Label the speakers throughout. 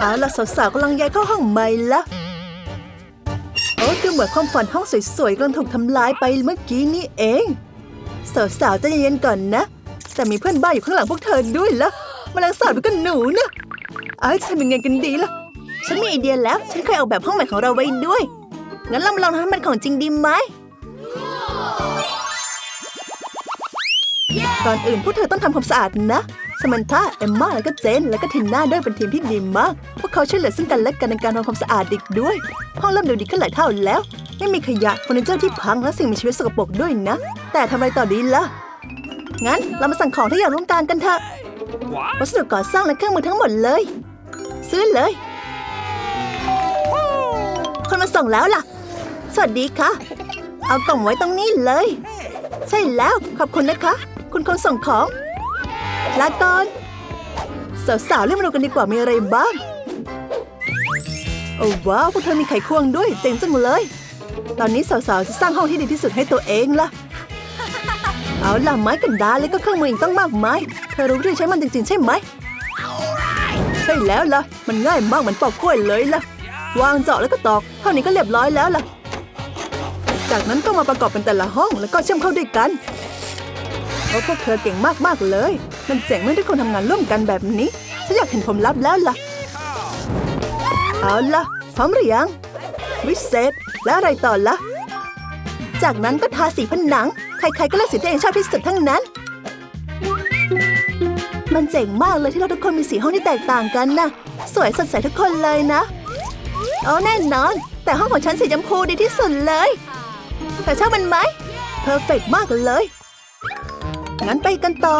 Speaker 1: เอาล่ะสาวๆกำลังย้ายเข้าห้องใหม่ละโอ้ดูเหมือนความฝันห้องสวยๆกำลังถูกทำลายไปเมื่อกี้นี่เอง สาวๆใจเย็นๆก่อนนะ แต่มีเพื่อนบ้านอยู่ข้างหลังพวกเธอด้วยละมาลังสาบไปกันหนูนะเอ้ยจะทำยังไงกันดีล่ะ ฉันมีไอเดียแล้ว ฉันเคยออกแบบห้องใหม่ของเราไว้ด้วย งั้นเรามาลองทำให้มันของจริงดีไหมก่อนอื่นพวกเธอต้องทำความสะอาดนะ สมันธาเอมมาแล้วก็เจน แล้วก็ทินน่าด้วยเป็นทีมที่ดีมาก พวกเขาช่วยเหลือซึ่งกันและกันในการทำความสะอาดอีกด้วย ห้องเริ่มดูดีขึ้นหลายเท่าแล้ว ไม่มีขยะเฟอร์นิเจอร์ที่พังและสิ่งมีชีวิตสกปรกด้วยนะ แต่ทำอะไรต่อดีล่ะ งั้นเรามาสั่งของที่อยากร่วมกันกันเถอะ วัสดุก่อสร้างและเครื่องมือทั้งหมดเลย ซื้อเลย คนมาส่งแล้วล่ะ สวัสดีค่ะ เอากล่องไว้ตรงนี้เลย ใช่แล้วขอบคุณนะคะ คุณคนส่งของ ลาก่อนสาวๆเล่นมาดูกันดีกว่ามีอะไรบ้าง โอ้ว้าวพวกเธอมีไขควงด้วยเจ๋งจังเลย ตอนนี้สาวๆจะสร้างห้องที่ดีที่สุดให้ตัวเองล่ะ เอาล่ะไม้กันดาแล้วก็เครื่องมืออีกต้องมากมายเธอรู้วิธีใช้มันจริงๆใช่ไหมใช่แล้วล่ะ มันง่ายมากเหมือนปอกกล้วยเลยล่ะ วางเจาะแล้วก็ตอกเท่านี้ก็เรียบร้อยแล้วล่ะ จากนั้นก็มาประกอบเป็นแต่ละห้องแล้วก็เชื่อมเข้าด้วยกัน โอ้พวกเธอเก่งมากๆเลย มันเจ๋งเมื่อทุกคนทำงานร่วมกันแบบนี้ฉันอยากเห็นผลลัพธ์แล้วล่ะ เอาล่ะพร้อมหรือยัง วิเศษ แล้วอะไรต่อล่ะ จากนั้นก็ทาสีผนัง ใครๆก็เลือกสีที่เองชอบที่สุดทั้งนั้น มันเจ๋งมากเลยที่เราทุกคนมีสีห้องที่แตกต่างกันนะสวยสดใสทุกคนเลยนะโอ้แน่นอน แต่ห้องของฉันสีชมพูดีที่สุดเลยเธอชอบมันไหมเพอร์เฟกมากเลย งั้นไปกันต่อ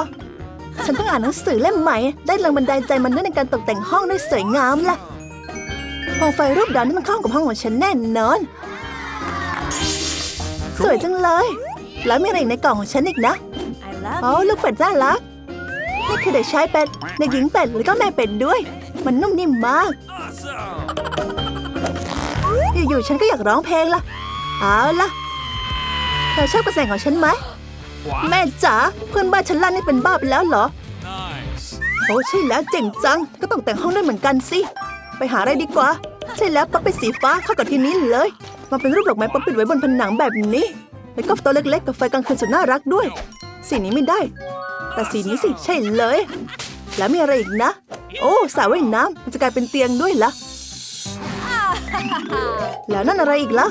Speaker 1: ฉันต้องอ่านหนังสือเล่มใหม่ ได้แรงบันดาลใจมันด้วยในการตกแต่งห้องได้สวยงามล่ะโคมไฟรูปดาวนี่มันเข้ากับห้องของฉันแน่นอน สวยจังเลย แล้วมีอะไรอีกในกล่องของฉันอีกนะ
Speaker 2: I love
Speaker 1: โอ้ลูกเป็ดน่ารักนี่คือเด็กชายเป็ดเด็กหญิงเป็ดแล้วก็แม่เป็ดด้วย มันนุ่มนิ่มมาก อยู่ๆฉันก็อยากร้องเพลงละเอาล่ะเธอชอบกระแสของฉันไหม แม่จ๋าเพื่อนบ้านฉันล่านี่เป็นบ้าไปแล้วเหรอ โอ้ใช่แล้วเจ๋งจัง ก็ต้องแต่งห้องด้วยเหมือนกันสิ ไปหาอะไรดีกว่า ใช่แล้วป๊อปเป็นสีฟ้าเข้ากับที่นี้เลย มาเป็นรูปดอกไม้ป๊อปปิดไว้บนผนังแบบนี้ แล้วก็ตัวเล็กๆ กับไฟกลางคืนสุดน่ารักด้วย สีนี้ไม่ได้ แต่สีนี้สิใช่เลย แล้วมีอะไรอีกนะ โอ้สระว่ายน้ำมันจะกลายเป็นเตียงด้วยละแล้วนั่นอะไรอีกล่ะ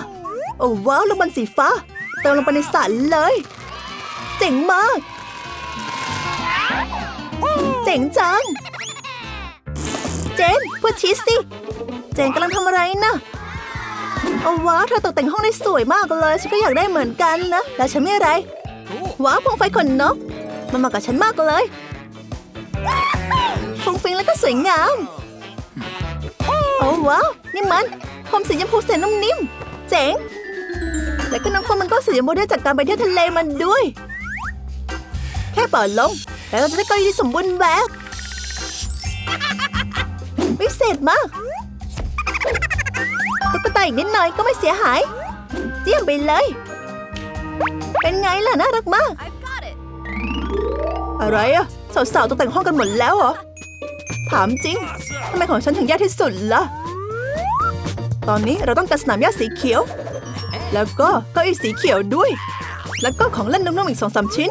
Speaker 1: โอ้ว้าวลูกบอลสีฟ้าเติมลงไปในสระเลย เจ๋งมาก เจ๋งจัง เจนพูดชีสสิ เจนกำลังทำอะไรนะโอ้ว้าเธอตกแต่งห้องได้สวยมากเลย ฉันก็อยากได้เหมือนกันนะ แล้วฉันไม่อะไร ว้าวพวงไฟขนนก มันเหมาะกับฉันมากเลยฟุ้งฟิงแล้วก็สวยงาม โอ้ว้าวนี่มันผมสีชมพูแสนนุ่มนิ่ม เจ๋ง แล้วก็น้องคนมันก็สีชมพูได้จากการไปเที่ยวทะเลมันด้วย เปิดลง แล้วเราจะได้เก้าอี้ที่สมบูรณ์แบบวิเศษมากตุ๊กตาอีกนิดหน่อยก็ไม่เสียหายเยี่ยมไปเลย เป็นไงล่ะ น่ารักมาก อะไรอะสาวๆตกแต่งห้องกันหมดแล้วเหรอ ถามจริงทำไมของฉันถึงยากที่สุดล่ะ ตอนนี้เราต้องการสนามหญ้าสีเขียว แล้วก็เก้าอี้สีเขียวด้วย แล้วก็ของเล่นนุ่มๆอีกสองสามชิ้น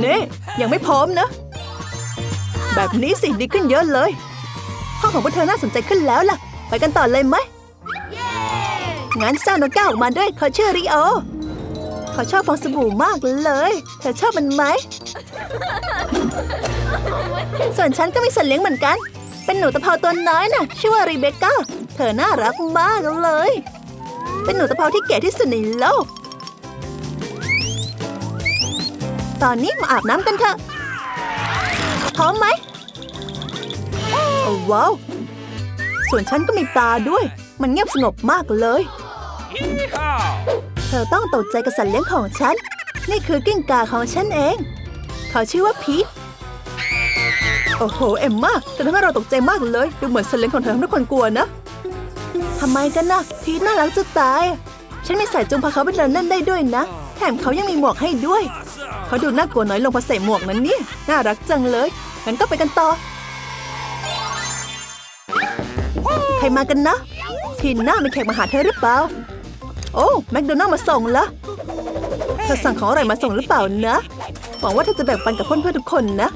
Speaker 1: เน่ยังไม่พร้อมนะ แบบนี้สิดีขึ้นเยอะเลย ห้องของพวกเธอน่าสนใจขึ้นแล้วล่ะ ไปกันต่อเลยไหมงั้นสร้างนกแก้วออกมาด้วยเขาชื่อริโอเขาชอบฟองสบู่มากเลย เธอชอบมันไหม ส่วนฉันก็มีสัตว์เลี้ยงเหมือนกัน เป็นหนูตะเภาตัวน้อยน่ะ ชื่อว่ารีเบคก้า เธอน่ารักมากเลย เป็นหนูตะเภาที่เก๋ที่สุดในโลก ตอนนี้มาอาบน้ำกันเถอะ พร้อมไหมโอ้ว้าว ส่วนฉันก็มีปลาด้วย มันเงียบสงบมากเลย เธอต้องตกใจกับสัตว์เลี้ยงของฉัน นี่คือกิ้งก่าของฉันเอง เขาชื่อว่าพีทโอ้โห เอ็มมาเธอทำให้เราตกใจมากเลย ดูเหมือนสัตว์เลี้ยงของเธอทำให้ทุกคนกลัวนะทำไมกันนะพีทน่ารักจะตาย ฉันมีสายจูงพาเขาไปเดินเล่นได้ด้วยนะ แถมเขายังมีหมวกให้ด้วย เขาดูน่ากลัวน้อยลงพอใส่หมวกนั้นเนี่ย น่ารักจังเลยงั้นก็ไปกันต่อ ใครมากันนะ ทีน่ามีแขกมาหาเธอหรือเปล่า โอ้แมคโดนัลด์มาส่งละเธอสั่งของอะไรมาส่งหรือเปล่านะหวังว่าเธอจะแบ่งปันกับเพื่อนๆทุกคนนะ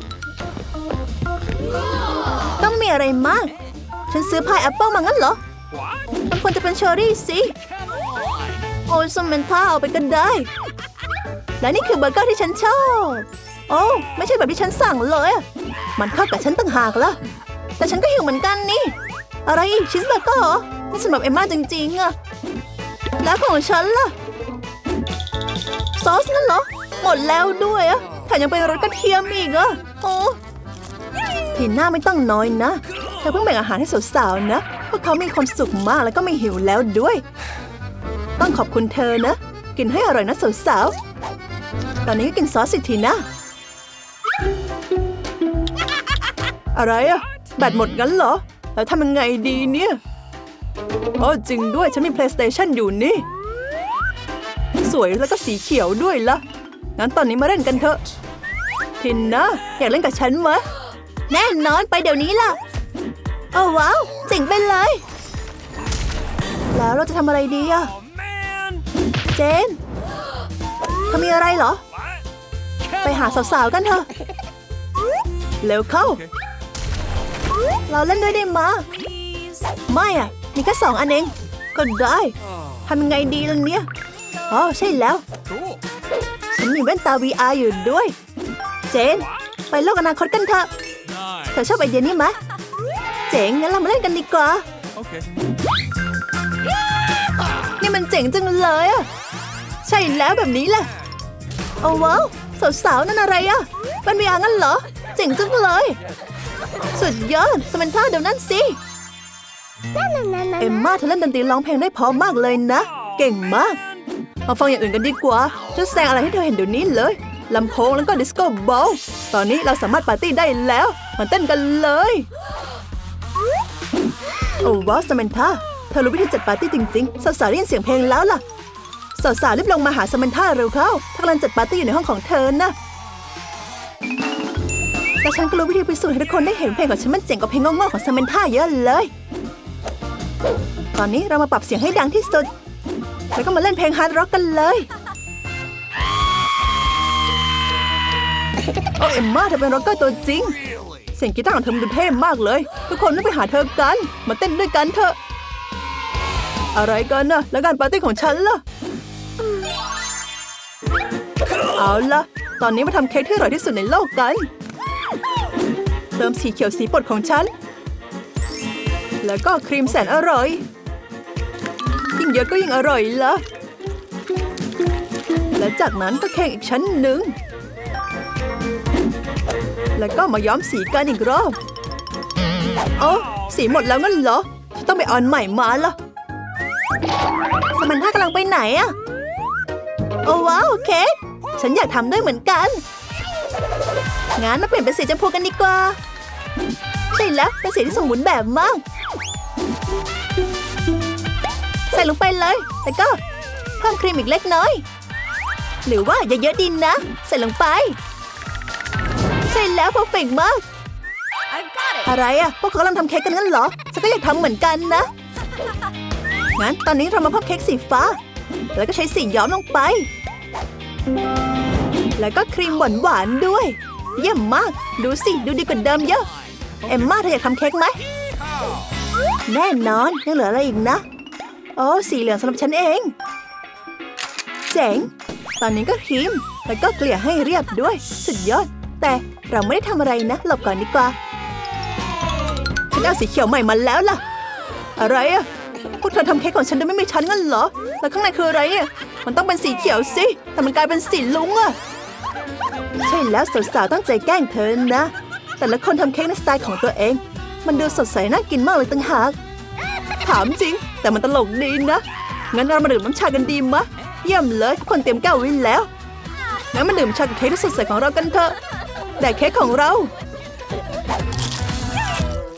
Speaker 1: ต้องมีอะไรมาก ฉันซื้อพายแอปเปิลมางั้นเหรอมันควรจะเป็นเชอร์รี่สิ โอ้ยสมันท่าเอาไปกันได้ และนี่คือเบอร์เกอร์ที่ฉันชอบ โอ้ไม่ใช่แบบที่ฉันสั่งเลย มันเข้ากับฉันต่างหากละแต่ฉันก็หิวเหมือนกันนี่ อะไรอีกชีสเบอร์เกอร์นี่สำหรับเอมม่าจริงๆอะแล้วของฉันล่ะ ซอสนั่นเหรอ หมดแล้วด้วยอะแถมยังเป็นรสกระเทียมอีกอะโอ้ทีหน่าไม่ต้องน้อยนะเธอเพิ่งแบ่งอาหารให้สาวๆนะพวกเขามีความสุขมากแล้วก็ไม่หิวแล้วด้วย ต้องขอบคุณเธอนะ กินให้อร่อยนะสาวๆ ตอนนี้ก็กินซอสสิทีนะ อะไรอะแบตหมดงั้นเหรอ แล้วทำยังไงดีเนี่ยโอ้จริงด้วยฉันมี PlayStation อยู่นี่ สวยแล้วก็สีเขียวด้วยละงั้นตอนนี้มาเล่นกันเถอะ ทินนะ อยากเล่นกับฉันไหมแน่นอนไปเดี๋ยวนี้ล่ะโอ้ว้าวเจ๋งไปเลย แล้วเราจะทำอะไรดีอะเจนเธอมีอะไรเหรอ ไปหาสาวๆกันเถอะ เร็วเข้า เราเล่นด้วยได้มา
Speaker 2: Please.
Speaker 1: ไม่อะ มีแค่สองอันเอง ก็ได้ทำยังไงดีล่ะเนี่ยอ๋อใช่แล้ว
Speaker 2: Cool.
Speaker 1: ฉันมีแว่นตา VR อยู่ด้วย เจน ไปโลกอนาคตกันเถอะเธ
Speaker 2: Nice.
Speaker 1: อชอบไอเดียนี้ไหมเจ๋งงั้นเรามาเล่นกันดีกว่า
Speaker 2: Okay.
Speaker 1: นี่มันเจ๋งจังเลยอะใช่แล้วแบบนี้แหละ โอ้ว้าว สาวๆ นั่นอะไรอะมันมีอางั้นเหรอ เจ๋งจังเลย สุดยอดสมันท่าเดี๋ยวนั้นสิ เอ็มมาเธอเล่นดนตรีร้องเพลงได้เพอมากเลยนะ เก่งมาก มาฟังอย่างอื่นกันดีกว่าจะแสดงอะไรให้เธอเห็นเดี๋ยวนี้เลยลำโพงแล้วก็ดิสโก้บอลตอนนี้เราสามารถปาร์ตี้ได้แล้ว มาเต้นกันเลย โอ้ว้าวสมันธาเธอรู้วิธีจัดปาร์ตี้จริงๆ สาวๆได้ยินเสียงเพลงแล้วล่ะ สาวๆรีบลงมาหาสมันธาเร็วเข้าเธอกำลังจัดปาร์ตี้อยู่ในห้องของเธอนะแต่ฉันก็รู้วิธีพิสูจน์ให้ทุกคนได้เห็นเพลงของฉันมันเจ๋งกว่าเพลงโง่ๆของสมันธาเยอะเลย ตอนนี้เรามาปรับเสียงให้ดังที่สุด แล้วก็มาเล่นเพลงฮาร์ดร็อกกันเลยโอ้เอ็มมาเธอเป็นร็อกเกอร์ตัวจริง เสียงกีตาร์ของเธอมันดูเท่มากเลย ทุกคนต้องไปหาเธอกัน มาเต้นด้วยกันเถอะ อะไรกันนะแล้วการปาร์ตี้ของฉันล่ะ เอาละตอนนี้มาทำเค้กที่อร่อยที่สุดในโลกกัน เติมสีเขียวสีปดของฉัน แล้วก็ครีมแสนอร่อย ยิ่งเยอะก็ยิ่งอร่อยละและจากนั้นก็แข่งอีกชั้นหนึ่ง แล้วก็มาย้อมสีกันอีกรอบโอ้สีหมดแล้วงั้นเหรอ ต้องไปออนใหม่มาละสมันท่ากำลังไปไหนอะโอ้ว้าวเค้ก ฉันอยากทำด้วยเหมือนกัน งั้นมาเปลี่ยนเป็นสีชมพูกันดีกว่า ใช่แล้ว เป็นสีที่สมบูรณ์แบบมาก ใส่ลงไปเลย แล้วก็เพิ่มครีมอีกเล็กน้อย หรือว่าเยอะๆดินนะ ใส่ลงไป ใช่แล้วเพอร์เฟกมาก อะไรอะพวกเขากำลังทำเค้กกันงั้นเหรอ ฉันก็อยากทำเหมือนกันนะ งั้นตอนนี้เรามาพับเค้กสีฟ้า แล้วก็ใช้สีย้อมลงไป แล้วก็ครีมหวานหวานๆด้วย เยี่ยมมาก ดูสิ ดูดีกว่าเดิมเยอะ เอมมาเธออยากทำเค้กไหม แน่นอนยังเหลืออะไรอีกนะ โอ้สีเหลืองสำหรับฉันเอง เจ๋ง ตอนนี้ก็ครีม แล้วก็เกลี่ยให้เรียบด้วย สุดยอด แต่เราไม่ได้ทำอะไรนะ หลบก่อนดีกว่า ฉันเอาสีเขียวใหม่มาแล้วล่ะ อะไรอะพวกเธอทำเค้กของฉันโดยไม่มีฉันงั้นเหรอ แล้วข้างในคืออะไรอะ มันต้องเป็นสีเขียวสิ แต่มันกลายเป็นสีลุ้งอะใช่แล้วสาวๆตั้งใจแกล้งเธอนะ แต่ละคนทำเค้กในสไตล์ของตัวเอง มันดูสดใสน่ากินมากเลยตั้งหาก ถามจริง แต่มันตลกดีนะ งั้นเรามาดื่มน้ำชากันดีมะ เยี่ยมเลยทุกคนเตรียมแก้วไว้แล้ว งั้นมาดื่มชากับเค้กที่สดใสของเรากันเถอะ แต่เค้กของเรา